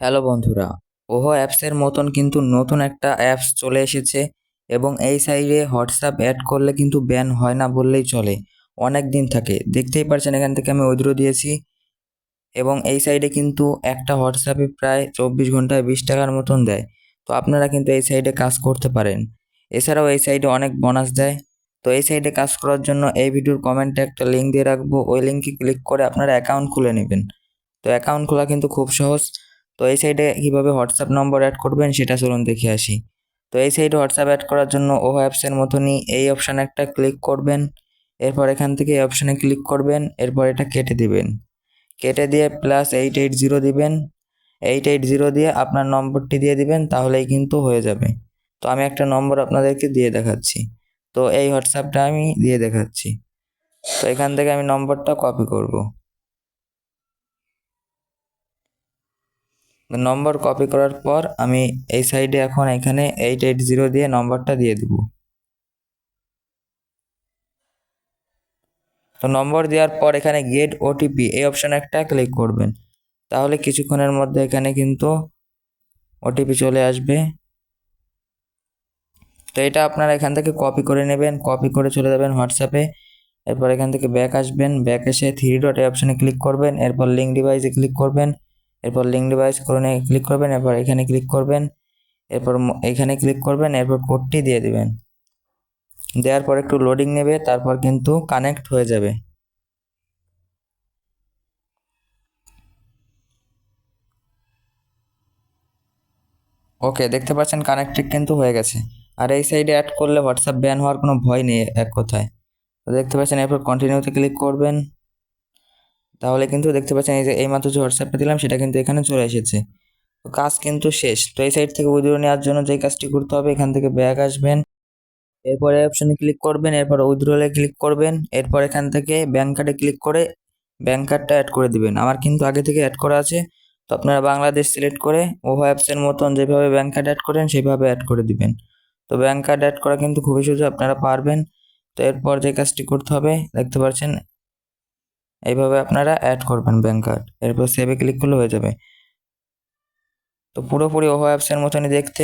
Hello বন্ধুরা, ওহো অ্যাপসের মতন কিন্তু নতুন একটা অ্যাপস চলে এসেছে এবং এই সাইডে হোয়াটসঅ্যাপ অ্যাড করলে কিন্তু ব্যান হয় না বললেই চলে। অনেক দিন থাকে, দেখতেই পারছেন এখান থেকে আমি উইথড্র দিয়েছি এবং এই সাইডে কিন্তু একটা হোয়াটসঅ্যাপে প্রায় চব্বিশ ঘন্টায় বিশ টাকার মতন দেয়। তো আপনারা কিন্তু এই সাইডে কাজ করতে পারেন। এছাড়াও এই সাইডে অনেক বোনাস দেয়। তো এই সাইডে কাজ করার জন্য এই ভিডিওর কমেন্টে একটা লিঙ্ক দিয়ে রাখব। ওই লিঙ্কে ক্লিক করে আপনারা অ্যাকাউন্ট খুলে নেবেন। তো অ্যাকাউন্ট খোলা কিন্তু খুব সহজ। তো এই সাইডে কীভাবে হোয়াটসঅ্যাপ নম্বর অ্যাড করবেন সেটা চলুন দেখে আসি। তো এই সাইডে হোয়াটসঅ্যাপ অ্যাড করার জন্য ও অ্যাপসের মতনই এই অপশানে একটা ক্লিক করবেন। এরপর এখান থেকে এই অপশানে ক্লিক করবেন। এরপর এটা কেটে দিবেন। কেটে দিয়ে প্লাস এইট এইট জিরো দিবেন। এইট এইট জিরো দিয়ে আপনার নম্বরটি দিয়ে দিবেন, তাহলেই কিন্তু হয়ে যাবে। তো আমি একটা নম্বর আপনাদেরকে দিয়ে দেখাচ্ছি। তো এই হোয়াটসঅ্যাপটা আমি দিয়ে দেখাচ্ছি। তো এখান থেকে আমি নম্বরটা কপি করব। নম্বর কপি করার পর আমি এই সাইডে এখন এখানে এইট এইট জিরো দিয়ে নম্বরটা দিয়ে দিব। তো নম্বর দেওয়ার পর এখানে গেট ওটিপি এই অপশানে একটা ক্লিক করবেন। তাহলে কিছুক্ষণের মধ্যে এখানে কিন্তু ওটিপি চলে আসবে। তো এটা আপনারা এখান থেকে কপি করে নেবেন কপি করে চলে যাবেন হোয়াটসঅ্যাপে এরপর এখান থেকে ব্যাক আসবেন ব্যাক এসে থ্রি ডট এই অপশানে ক্লিক করবেন, এরপর লিঙ্ক ডিভাইসে ক্লিক করবেন। এরপর লিঙ্ক ডিভাইস করে ক্লিক করবেন, এরপর এখানে ক্লিক করবেন, এরপর এখানে ক্লিক করবেন, এরপর কোডটি দিয়ে দিবেন। দেওয়ার পর একটু লোডিং নেবে, তারপর কিন্তু কানেক্ট হয়ে যাবে। ওকে দেখতে পাচ্ছেন কানেক্টেড কিন্তু হয়ে গেছে। আর এই সাইডে অ্যাড করলে হোয়াটসঅ্যাপ ব্যান হওয়ার কোনো ভয় নেই এক কথায়। দেখতে পাচ্ছেন, এরপর কন্টিনিউতে ক্লিক করবেন। তাহলে কিন্তু দেখতে পাচ্ছেন এই যে এইমাত্র যে হোয়াটসঅ্যাপটা দিলাম, সেটা কিন্তু এখানে চলে এসেছে। তো কাজ কিন্তু শেষ। তো এই সাইড থেকে উইথড্র নেওয়ার জন্য যেই কাজটি করতে হবে, এখান থেকে ব্যাক আসবেন। এরপরে অপশানে ক্লিক করবেন, এরপর উইথড্রলে ক্লিক করবেন। এরপর এখান থেকে ব্যাঙ্ক কার্ডে ক্লিক করে ব্যাঙ্ক কার্ডটা অ্যাড করে দিবেন। আমার কিন্তু আগে থেকে অ্যাড করা আছে। তো আপনারা বাংলাদেশ সিলেক্ট করে ওভো অ্যাপসের মতন যেভাবে ব্যাঙ্ক কার্ড অ্যাড করেন, সেভাবে অ্যাড করে দিবেন। তো ব্যাঙ্ক কার্ড অ্যাড করা কিন্তু খুবই সহজ, আপনারা পারবেন। তো এরপর যে কাজটি করতে হবে, দেখতে পাচ্ছেন এইভাবে আপনারা অ্যাড করবেন ব্যাঙ্ক কার্ড এরপর সেভে ক্লিক করলে হয়ে যাবে। তো পুরোপুরি ওহো অ্যাপসের মতনই দেখতে।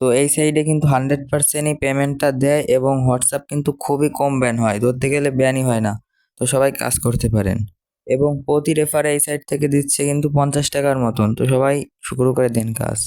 তো এই সাইডে কিন্তু হান্ড্রেড পার্সেন্টই পেমেন্টটা দেয় এবং হোয়াটসঅ্যাপ কিন্তু খুবই কম ব্যান হয়। ধরতে গেলে ব্যানই হয় না। তো সবাই কাজ করতে পারেন। এবং প্রতি রেফারে এই সাইড থেকে দিচ্ছে কিন্তু পঞ্চাশ টাকার মতন। তো সবাই শুরু করে দিন কাজ।